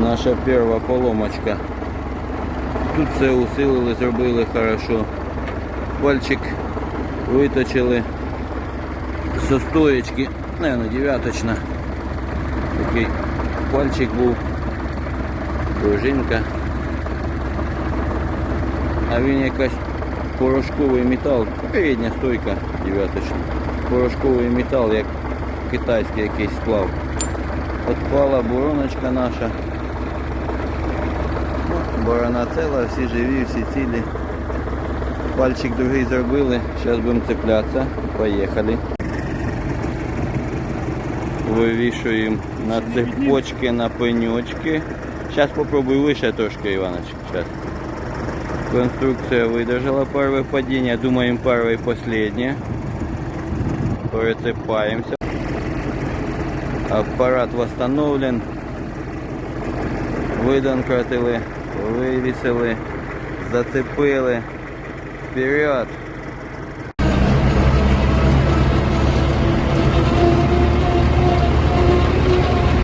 Наша перша поломочка. Тут все усилили, зробили хорошо. Пальчик виточили со стоечки, наверное, дев'яточна. Такий пальчик був, пружинка. А він якась порошковий метал, передня стойка дев'яточна. Порошковий метал, як китайський якийсь сплав. Отпала бороночка наша. Борона ціла, всі живі, всі цілі. Пальчик другий зробили, зараз будемо цеплятися. Поїхали. Вивішуємо на цепочки, на пеньочки. Зараз попробую вище трошки, Іванович. Сейчас. Конструкция выдержала первое падение. Думаем, первое и последнее. Прицепаемся. Аппарат восстановлен. Видонкратили, вивісили, зацепили. Вперед!